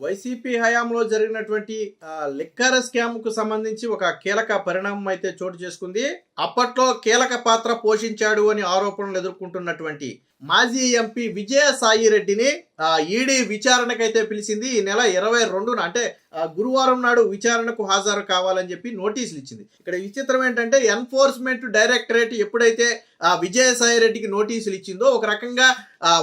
YCP హయాంలో జరిగినటువంటి ఆ, లిక్కర్ స్కామ్కు సంబంధించి ఒక కీలక పరిణామం అయితే చోటు చేసుకుంది. అప్పట్లో కీలక పాత్ర పోషించాడు అని ఆరోపణలు ఎదుర్కొంటున్నటువంటి మాజీ ఎంపీ విజయసాయి రెడ్డిని ఈడీ విచారణకైతే పిలిచింది. ఈ నెల ఇరవై రెండున అంటే గురువారం నాడు విచారణకు హాజరు కావాలని చెప్పి నోటీసులు ఇచ్చింది. ఇక్కడ విచిత్రం ఏంటంటే ఎన్ఫోర్స్మెంట్ డైరెక్టరేట్ ఎప్పుడైతే విజయసాయి రెడ్డికి నోటీసులు ఇచ్చిందో ఒక రకంగా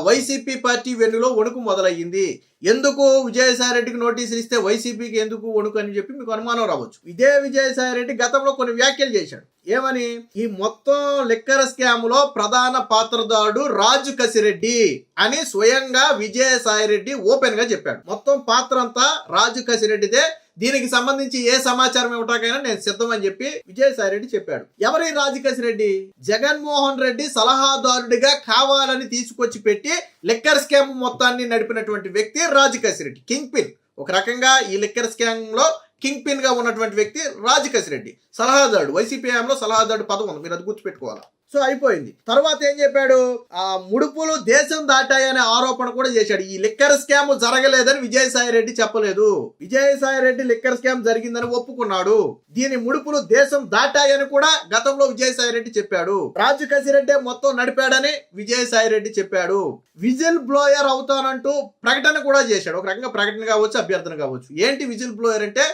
వైసీపీ పార్టీ వెన్నులో వణుకు మొదలయ్యింది. ఎందుకు విజయసాయి రెడ్డికి నోటీసులు ఇస్తే వైసీపీకి ఎందుకు వణుకు అని చెప్పి మీకు అనుమానం రావచ్చు. ఇదే విజయసాయి రెడ్డి గతంలో కొన్ని వ్యాఖ్యలు చేశాడు. ఏమని? ఈ మొత్తం లిక్కర్ స్కామ్లో ప్రధాన పాత్రదారుడు రాజు కసిరెడ్డి అని స్వయంగా విజయసాయి రెడ్డి ఓపెన్గా చెప్పాడు. మొత్తం పాత్ర అంతా రాజు కసిరెడ్డిదే. దీనికి సంబంధించి ఏ సమాచారం ఇవ్వటాకైనా నేను సిద్ధమని చెప్పి విజయసాయి రెడ్డి చెప్పాడు. ఎవరి రాజకేశ్ రెడ్డి జగన్మోహన్ రెడ్డి సలహాదారుడిగా కావాలని తీసుకొచ్చి పెట్టి లిక్కర్ స్కామ్ మొత్తాన్ని నడిపినటువంటి వ్యక్తి రాజకేశ్ రెడ్డి కింగ్ పిన్. ఒక రకంగా ఈ లిక్కర్ స్కామ్లో కింగ్ పిన్గా ఉన్నటువంటి వ్యక్తి రాజకేశ్ రెడ్డి. సలహాదారుడు. వైసీపీ హయాంలో సలహాదారుడు పదం ఉంది. మీరు అది గుర్తుపెట్టుకోవాలా? సో అయిపోయింది. తర్వాత ఏం చెప్పాడు? ఆ ముడుపులు దేశం దాటాయనే ఆరోపణ కూడా చేశాడు. ఈ లిక్కర్ స్కామ్ జరగలేదని విజయసాయి రెడ్డి చెప్పలేదు. విజయసాయి రెడ్డి లిక్కర్ స్కామ్ జరిగిందని ఒప్పుకున్నాడు. దీని ముడుపులు దేశం దాటాయని కూడా గతంలో విజయసాయి రెడ్డి చెప్పాడు. రాజు కసిరెడ్డి మొత్తం నడిపాడని విజయసాయి రెడ్డి చెప్పాడు. విజిల్ బ్లోయర్ అవుతానంటూ ప్రకటన కూడా చేశాడు. ఒక రకంగా ప్రకటన కావచ్చు అభ్యర్థన కావచ్చు. ఏంటి విజిల్ బ్లోయర్ అంటే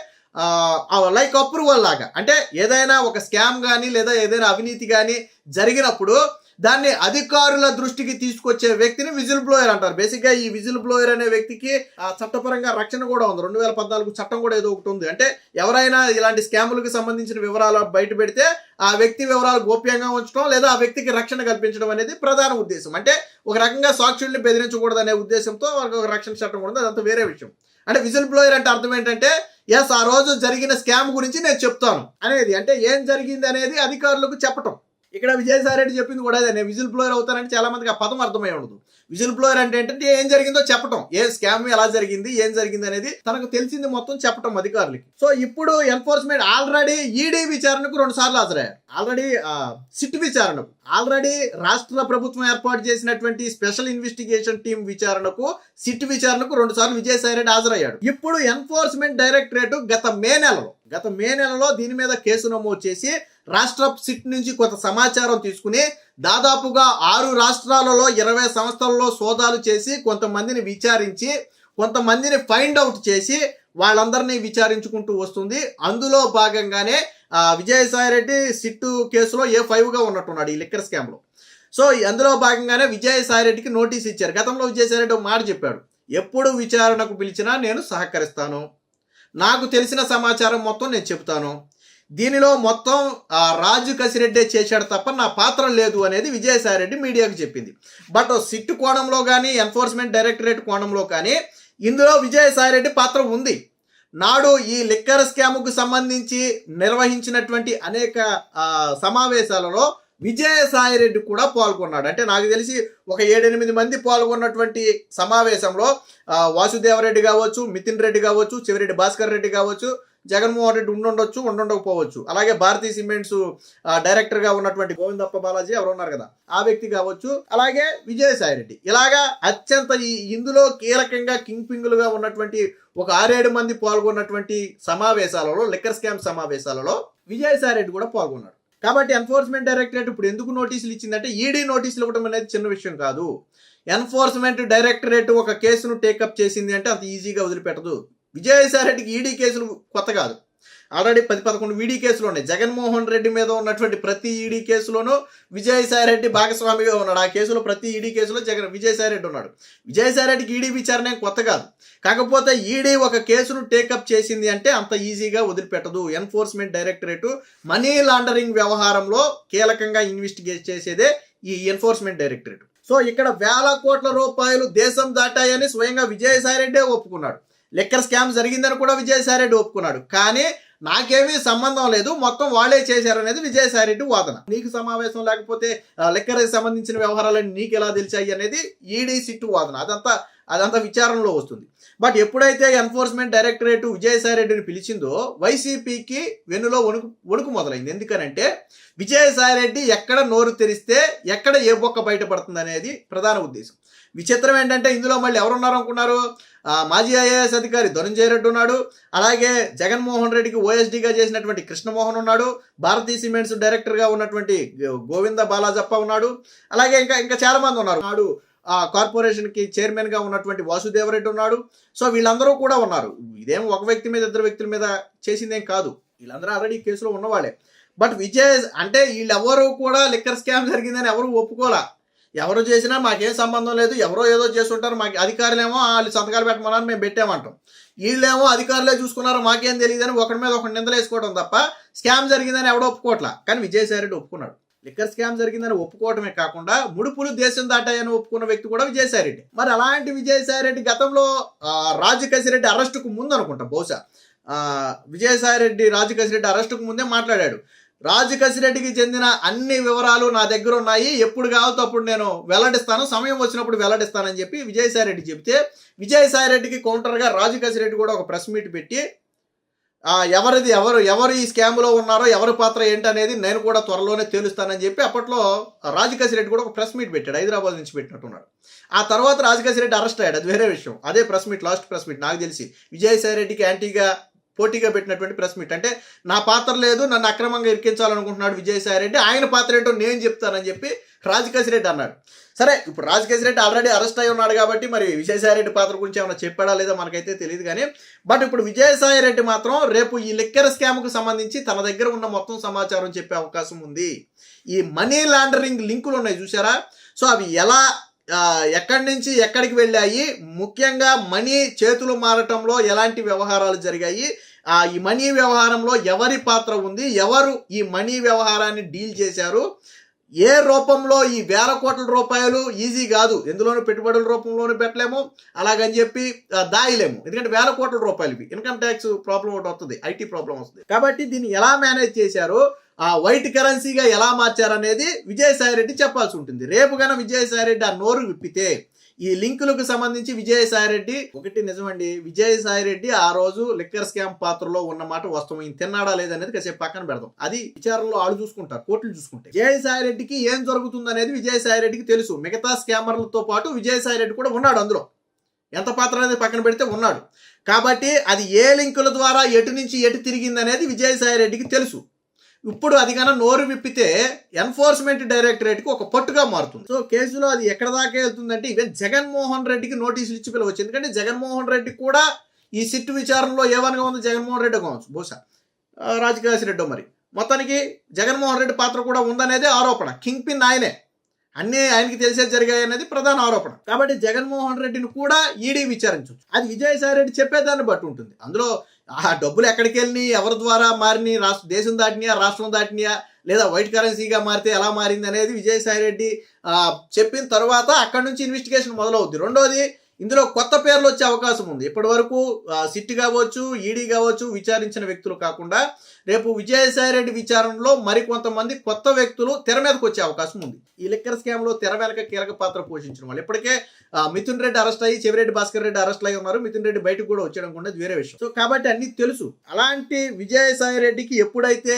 లైక్ అప్రూవల్ లాగా. అంటే ఏదైనా ఒక స్కామ్ కానీ లేదా ఏదైనా అవినీతి కానీ జరిగినప్పుడు దాన్ని అధికారుల దృష్టికి తీసుకొచ్చే వ్యక్తిని విజిల్ బ్లోయర్ అంటారు. బేసిక్గా ఈ విజిల్ బ్లోయర్ అనే వ్యక్తికి ఆ, చట్టపరంగా రక్షణ కూడా ఉంది. రెండు వేల పద్నాలుగు చట్టం కూడా ఏదో ఒకటి ఉంది. అంటే ఎవరైనా ఇలాంటి స్కాములకు సంబంధించిన వివరాలు బయట పెడితే ఆ వ్యక్తి వివరాలు గోప్యంగా ఉంచడం లేదా ఆ వ్యక్తికి రక్షణ కల్పించడం అనేది ప్రధాన ఉద్దేశం. అంటే ఒక రకంగా సాక్షుల్ని బెదిరించకూడదు అనే ఉద్దేశంతో వాళ్ళకి ఒక రక్షణ చట్టం కూడా ఉంది. అదంతా వేరే విషయం. అంటే విజిల్ బ్లోయర్ అంటే అర్థం ఏంటంటే ఎస్ ఆ రోజు జరిగిన స్కామ్ గురించి నేను చెప్తాను. అనేది అంటే ఏం జరిగింది అనేది అధికారులకు చెప్పటం. ఇక్కడ విజయసాయి రెడ్డి చెప్పింది కూడా అదే నేను విజిల్ బ్లోయర్ అవుతానంటే చాలా మందికి ఆ పదం అర్థమై ఉండదు. విజిల్ బ్లోయర్ అంటే ఏంటంటే ఏం జరిగిందో చెప్పటం. ఏ స్కామ్ ఎలా జరిగింది ఏం జరిగింది అనేది తనకు తెలిసింది మొత్తం చెప్పటం అధికారులకి. సో ఇప్పుడు ఎన్ఫోర్స్మెంట్ ఆల్రెడీ ఈడీ విచారణకు రెండు సార్లు హాజరయ్యారు. ఆల్రెడీ సిట్ విచారణకు. ఆల్రెడీ రాష్ట్ర ప్రభుత్వం ఏర్పాటు చేసినటువంటి స్పెషల్ ఇన్వెస్టిగేషన్ టీం విచారణకు సిట్ విచారణకు రెండు సార్లు విజయసాయి రెడ్డి హాజరయ్యాడు. ఇప్పుడు ఎన్ఫోర్స్మెంట్ డైరెక్టరేట్ గత మే నెలలో గత మే నెలలో దీని మీద కేసు నమోదు చేసి రాష్ట్ర సిట్ నుంచి కొంత సమాచారం తీసుకుని దాదాపుగా ఆరు రాష్ట్రాలలో ఇరవై సంస్థలలో సోదాలు చేసి కొంతమందిని విచారించి కొంతమందిని ఫైండ్ అవుట్ చేసి వాళ్ళందరినీ విచారించుకుంటూ వస్తుంది. అందులో భాగంగానే విజయసాయిరెడ్డి విజయసాయి రెడ్డి సిట్టు కేసులో ఏ ఫైవ్గా ఉన్నట్టున్నాడు ఈ లిక్కర్ స్కామ్లో సో అందులో భాగంగానే విజయసాయిరెడ్డికి నోటీస్ ఇచ్చారు. గతంలో విజయసాయిరెడ్డి ఒక మాట చెప్పాడు. ఎప్పుడు విచారణకు పిలిచినా నేను సహకరిస్తాను. నాకు తెలిసిన సమాచారం మొత్తం నేను చెప్తాను దీనిలో మొత్తం ఆ, రాజు కసిరెడ్డే చేశాడు తప్ప నా పాత్ర లేదు అనేది విజయసాయిరెడ్డి మీడియాకు చెప్పింది. బట్ సిట్ కోణంలో కానీ ఎన్ఫోర్స్మెంట్ డైరెక్టరేట్ కోణంలో కానీ ఇందులో విజయసాయిరెడ్డి పాత్ర ఉంది. నాడు ఈ లిక్కర్ స్కామ్కు సంబంధించి నిర్వహించినటువంటి అనేక సమావేశాలలో విజయసాయిరెడ్డి కూడా పాల్గొన్నాడు. అంటే నాకు తెలిసి ఒక ఏడెనిమిది మంది పాల్గొన్నటువంటి సమావేశంలో వాసుదేవరెడ్డి కావచ్చు మితిన్ రెడ్డి కావచ్చు చివరెడ్డి భాస్కర్ రెడ్డి కావచ్చు జగన్మోహన్ రెడ్డి ఉండుండొచ్చు ఉండుండకపోవచ్చు. అలాగే భారతీయ సిమెంట్స్ డైరెక్టర్గా డైరెక్టర్గా ఉన్నటువంటి గోవిందప్ప బాలాజీ ఎవరు ఉన్నారు కదా ఆ వ్యక్తి కావచ్చు. అలాగే విజయసాయి రెడ్డి. ఇలాగా అత్యంత ఈ ఇందులో కీలకంగా కింగ్ పింగులుగా ఉన్నటువంటి ఒక ఆరేడు మంది పాల్గొన్నటువంటి సమావేశాలలో లిక్కర్ స్కామ్ సమావేశాలలో విజయసాయి రెడ్డి కూడా పాల్గొన్నాడు. కాబట్టి ఎన్ఫోర్స్మెంట్ డైరెక్టరేట్ ఇప్పుడు ఎందుకు నోటీసులు ఇచ్చిందంటే ఈడీ నోటీసులు ఇవ్వడం అనేది చిన్న విషయం కాదు. ఎన్ఫోర్స్మెంట్ డైరెక్టరేట్ ఒక కేసును టేకప్ చేసింది అంటే అంత ఈజీగా వదిలిపెట్టదు. విజయసాయి రెడ్డికి ఈడీ కేసులు కొత్త కాదు. ఆల్రెడీ పది పదకొండు ఈడీ కేసులు ఉన్నాయి. జగన్మోహన్ రెడ్డి మీద ఉన్నటువంటి ప్రతి ఈడీ కేసులోనూ విజయసాయి రెడ్డి భాగస్వామిగా ఉన్నాడు. ఆ కేసులో ప్రతి ఈడీ కేసులో జగన్ విజయసాయి రెడ్డి ఉన్నాడు. విజయసాయి రెడ్డికి ఈడీ విచారణ కొత్త కాదు. కాకపోతే ఈడీ ఒక కేసును టేకప్ చేసింది అంటే అంత ఈజీగా వదిలిపెట్టదు. ఎన్ఫోర్స్మెంట్ డైరెక్టరేట్ మనీ లాండరింగ్ వ్యవహారంలో కీలకంగా ఇన్వెస్టిగేట్ చేసేదే ఈ ఎన్ఫోర్స్మెంట్ డైరెక్టరేట్. సో ఇక్కడ వేల కోట్ల రూపాయలు దేశం దాటాయని స్వయంగా విజయసాయి రెడ్డే ఒప్పుకున్నాడు. లెక్కర్ స్కామ్ జరిగిందని కూడా విజయసాయిరెడ్డి ఒప్పుకున్నాడు. కానీ నాకేమీ సంబంధం లేదు. మొత్తం వాళ్ళే చేశారనేది విజయసాయి రెడ్డి వాదన. నీకు సమావేశం లేకపోతే లెక్కర్కి సంబంధించిన వ్యవహారాలన్నీ నీకు ఎలా తెలిసాయి అనేది ఈడీ సిట్టు వాదన. అదంతా అదంతా విచారణలో వస్తుంది. బట్ ఎప్పుడైతే ఎన్ఫోర్స్మెంట్ డైరెక్టరేట్ విజయసాయిరెడ్డిని పిలిచిందో వైసీపీకి వెన్నులో వణుకు వణుకు మొదలైంది. ఎందుకనంటే విజయసాయి రెడ్డి ఎక్కడ నోరు తెరిస్తే ఎక్కడ ఏ బొక్క బయటపడుతుంది అనేది ప్రధాన ఉద్దేశం. విచిత్రం ఏంటంటే ఇందులో మళ్ళీ ఎవరున్నారు అనుకున్నారు మాజీ ఐఏఎస్ అధికారి ధనుంజయ రెడ్డి ఉన్నాడు. అలాగే జగన్మోహన్ రెడ్డికి ఓఎస్డీగా చేసినటువంటి కృష్ణమోహన్ ఉన్నాడు. భారతీ సిమెంట్స్ డైరెక్టర్గా ఉన్నటువంటి గోవింద బాలాజప్ప ఉన్నాడు. అలాగే ఇంకా ఇంకా చాలా మంది ఉన్నారు. నాడు ఆ కార్పొరేషన్కి చైర్మన్గా ఉన్నటువంటి వాసుదేవరెడ్డి ఉన్నాడు. సో వీళ్ళందరూ కూడా ఉన్నారు. ఇదేం ఒక వ్యక్తి మీద ఇద్దరు వ్యక్తుల మీద చేసిందేం కాదు. వీళ్ళందరూ ఆల్రెడీ కేసులో ఉన్నవాళ్ళే. బట్ విజయ్ అంటే వీళ్ళెవరూ కూడా లిక్కర్ స్కామ్ జరిగిందని ఎవరు ఒప్పుకోలే. ఎవరు చేసినా మాకేం సంబంధం లేదు ఎవరో ఏదో చేస్తుంటారు మాకు అధికారులేమో వాళ్ళు సంతకాలు పెట్టమన్నారు మేము పెట్టామంటాం. వీళ్ళేమో అధికారులే చూసుకున్నారు మాకేం తెలియదు అని ఒకటి మీద ఒకటి నిందలేసుకోవడం తప్ప స్కామ్ జరిగిందని ఎవడో ఒప్పుకోవట్లా. కానీ విజయసాయి రెడ్డి ఒప్పుకున్నాడు. లిక్కర్ స్కామ్ జరిగిందని ఒప్పుకోవటమే కాకుండా ముడుపులు దేశం దాటాయని ఒప్పుకున్న వ్యక్తి కూడా విజయసాయిరెడ్డి. మరి అలాంటి విజయసాయి రెడ్డి గతంలో రాజకేశిరెడ్డి రాజకసిరెడ్డి అరెస్టుకు ముందు అనుకుంటా బహుశా విజయసాయిరెడ్డి విజయసాయి రెడ్డి రాజకసిరెడ్డి అరెస్టుకు ముందే మాట్లాడాడు. రాజకసిరెడ్డికి చెందిన అన్ని వివరాలు నా దగ్గర ఉన్నాయి. ఎప్పుడు కావాలో అప్పుడు నేను వెల్లడిస్తాను. సమయం వచ్చినప్పుడు వెల్లడిస్తానని చెప్పి విజయసాయిరెడ్డి చెప్తే విజయసాయి రెడ్డికి కౌంటర్గా రాజకసిరెడ్డి కూడా ఒక ప్రెస్ మీట్ పెట్టి ఎవరిది ఎవరు ఎవరు ఈ స్కామ్లో ఉన్నారో ఎవరి పాత్ర ఏంటనేది నేను కూడా త్వరలోనే తేలుస్తానని చెప్పి అప్పట్లో రాజకసిరెడ్డి కూడా ఒక ప్రెస్ మీట్ పెట్టాడు. హైదరాబాద్ నుంచి పెట్టినట్టున్నాడు. ఆ తర్వాత రాజకసిరెడ్డి అరెస్ట్ అయ్యాడు. అది వేరే విషయం. అదే press meet last press meet. నాకు తెలిసి విజయసాయిరెడ్డికి యాంటీగా పోటీగా పెట్టినటువంటి ప్రెస్ మీట్. అంటే నా పాత్ర లేదు నన్ను అక్రమంగా ఇరికించాలనుకుంటున్నాడు విజయసాయి రెడ్డి. ఆయన పాత్ర ఏంటో నేను చెప్తానని చెప్పి రాజకేశిరెడ్డి అన్నాడు సరే ఇప్పుడు రాజకేశిరెడ్డి ఆల్రెడీ అరెస్ట్ అయి ఉన్నాడు కాబట్టి మరి విజయసాయి రెడ్డి పాత్ర గురించి ఏమైనా చెప్పాడా లేదో మనకైతే తెలియదు కానీ బట్ ఇప్పుడు విజయసాయి రెడ్డి మాత్రం రేపు ఈ లిక్కర్ స్కామ్కు సంబంధించి తన దగ్గర ఉన్న మొత్తం సమాచారం చెప్పే అవకాశం ఉంది. ఈ మనీ లాండరింగ్ లింకులు ఉన్నాయి చూసారా సో అవి ఎలా ఎక్కడి నుంచి ఎక్కడికి వెళ్ళాయి? ముఖ్యంగా మనీ చేతులు మారటంలో ఎలాంటి వ్యవహారాలు జరిగాయి? ఆ, ఈ మనీ వ్యవహారంలో ఎవరి పాత్ర ఉంది? ఎవరు ఈ మనీ వ్యవహారాన్ని డీల్ చేశారు? ఏ రూపంలో ఈ వేల కోట్ల రూపాయలు ఈజీ కాదు. ఎందులోనూ పెట్టుబడుల రూపంలోనూ పెట్టలేము. అలాగని చెప్పి దాయలేము. ఎందుకంటే వేల కోట్ల రూపాయలు ఇవి ఇన్కమ్ ట్యాక్స్ ప్రాబ్లం ఒకటి వస్తుంది. ఐటీ ప్రాబ్లం వస్తుంది. కాబట్టి దీన్ని ఎలా మేనేజ్ చేశారు? ఆ వైట్ కరెన్సీగా ఎలా మార్చారనేది విజయసాయి రెడ్డి చెప్పాల్సి ఉంటుంది. రేపు గన విజయసాయి రెడ్డి ఆ నోరు విప్పితే ఈ లింకులకు సంబంధించి విజయసాయిరెడ్డి ఒకటి నిజమండి విజయసాయి రెడ్డి ఆ రోజు లిక్కర్ స్కామ్ పాత్రలో ఉన్నమాట వస్తాం ఈయన తిన్నాడా లేదనేది కాసేపు పక్కన పెడదాం. అది విచారణలో ఆడు చూసుకుంటారు కోర్టులు చూసుకుంటే విజయసాయిరెడ్డికి ఏం జరుగుతుంది అనేది విజయసాయిరెడ్డికి తెలుసు. మిగతా స్కామర్లతో పాటు విజయసాయిరెడ్డి కూడా ఉన్నాడు అందులో. ఎంత పాత్ర అనేది పక్కన పెడితే ఉన్నాడు. కాబట్టి అది ఏ లింకుల ద్వారా ఎటు నుంచి ఎటు తిరిగింది అనేది విజయసాయిరెడ్డికి తెలుసు. ఇప్పుడు అది కన్నా నోరు విప్పితే ఎన్ఫోర్స్మెంట్ డైరెక్టరేట్కి ఒక పట్టుగా మారుతుంది. సో కేసులో అది ఎక్కడ దాకా వెళ్తుందంటే ఈవెన్ జగన్మోహన్ రెడ్డికి నోటీసులు ఇచ్చి పిలవచ్చు. ఎందుకంటే జగన్మోహన్ రెడ్డి కూడా ఈ సిట్టు విచారణలో ఏమనగా ఉంది జగన్మోహన్ రెడ్డి కావచ్చు. బహుశా ఆ, రెడ్డి మరి. మొత్తానికి జగన్మోహన్ రెడ్డి పాత్ర కూడా ఉందనేది ఆరోపణ. కింగ్ పిన్ ఆయనే. అన్నీ ఆయనకి తెలిసే జరిగాయి అనేది ప్రధాన ఆరోపణ. కాబట్టి జగన్మోహన్ రెడ్డిని కూడా ఈడీ విచారించవచ్చు అది విజయసాయి రెడ్డి చెప్పేదాన్ని బట్టి ఉంటుంది. అందులో ఆ డబ్బులు ఎక్కడికి వెళ్ళి ఎవరి ద్వారా మారిని? రాష్ట్ర దేశం దాటినాయా? రాష్ట్రం దాటినాయా? లేదా వైట్ కరెన్సీగా మారితే ఎలా మారింది అనేది విజయసాయి రెడ్డి చెప్పిన తర్వాత అక్కడ నుంచి ఇన్వెస్టిగేషన్ మొదలవుద్ది. రెండోది ఇందులో కొత్త పేర్లు వచ్చే అవకాశం ఉంది. ఇప్పటి వరకు సిట్ కావచ్చు ఈడీ కావచ్చు విచారించిన వ్యక్తులు కాకుండా రేపు విజయసాయి రెడ్డి విచారణలో మరికొంతమంది కొత్త వ్యక్తులు తెర మీదకి వచ్చే అవకాశం ఉంది. ఈ లిక్కర్ స్కామ్లో తెర వెనక కీలక పాత్ర పోషించిన వాళ్ళు. ఇప్పటికే మిథున్ రెడ్డి అరెస్ట్ అయ్యి చెవిరెడ్డి భాస్కర్ రెడ్డి అరెస్ట్ అయి ఉన్నారు. మిథున్ రెడ్డి బయటకు కూడా వచ్చడం కూడా వేరే విషయం. సో కాబట్టి అన్ని తెలుసు. అలాంటి విజయసాయి రెడ్డికి ఎప్పుడైతే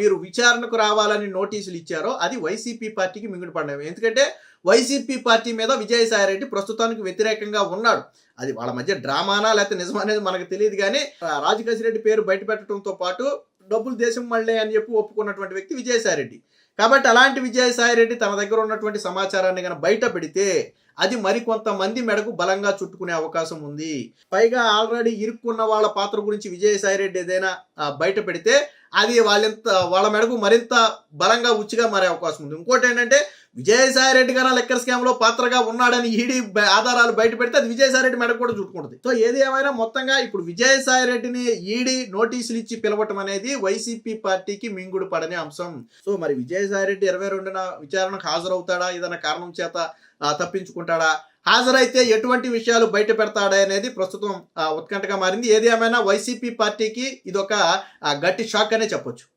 మీరు విచారణకు రావాలని నోటీసులు ఇచ్చారో అది వైసీపీ పార్టీకి మింగుడు పడ్డాయి ఎందుకంటే వైసీపీ పార్టీ మీద విజయసాయి రెడ్డి ప్రస్తుతానికి వ్యతిరేకంగా ఉన్నాడు. అది వాళ్ళ మధ్య డ్రామానా లేకపోతే నిజం అనేది మనకు తెలియదు కానీ రాజకేశ్ రెడ్డి పేరు బయట పెట్టడంతో పాటు డబ్బులు దేశం మళ్ళీ అని చెప్పి ఒప్పుకున్నటువంటి వ్యక్తి విజయసాయి రెడ్డి. కాబట్టి అలాంటి విజయసాయి రెడ్డి తన దగ్గర ఉన్నటువంటి సమాచారాన్ని కనుక బయట పెడితే అది మరికొంతమంది మెడకు బలంగా చుట్టుకునే అవకాశం ఉంది. పైగా ఆల్రెడీ ఇరుక్కున్న వాళ్ళ పాత్ర గురించి విజయసాయి రెడ్డి ఏదైనా బయట పెడితే అది వాళ్ళెంత వాళ్ళ మెడకు మరింత బలంగా ఉచ్చిగా మారే అవకాశం ఉంది. ఇంకోటి ఏంటంటే విజయసాయి రెడ్డి గారు లెక్కర్ స్కామ్లో పాత్రగా ఉన్నాడని ఈడీ ఆధారాలు బయట పెడితే అది విజయసాయి రెడ్డి మెడకు కూడా చుట్టుకుంటుంది. సో ఏది ఏమైనా మొత్తంగా ఇప్పుడు విజయసాయి రెడ్డిని ఈడీ నోటీసులు ఇచ్చి పిలవటం అనేది వైసీపీ పార్టీకి మింగుడు పడని అంశం. సో మరి విజయసాయి రెడ్డి ఇరవై రెండున విచారణకు హాజరవుతాడా? ఏదైనా కారణం చేత తప్పించుకుంటాడా? హాజరైతే ఎటువంటి విషయాలు బయట పెడతాడా అనేది ప్రస్తుతం ఉత్కంఠగా మారింది. ఏది ఏమైనా వైసీపీ పార్టీకి ఇదొక గట్టి షాక్ అనే చెప్పొచ్చు.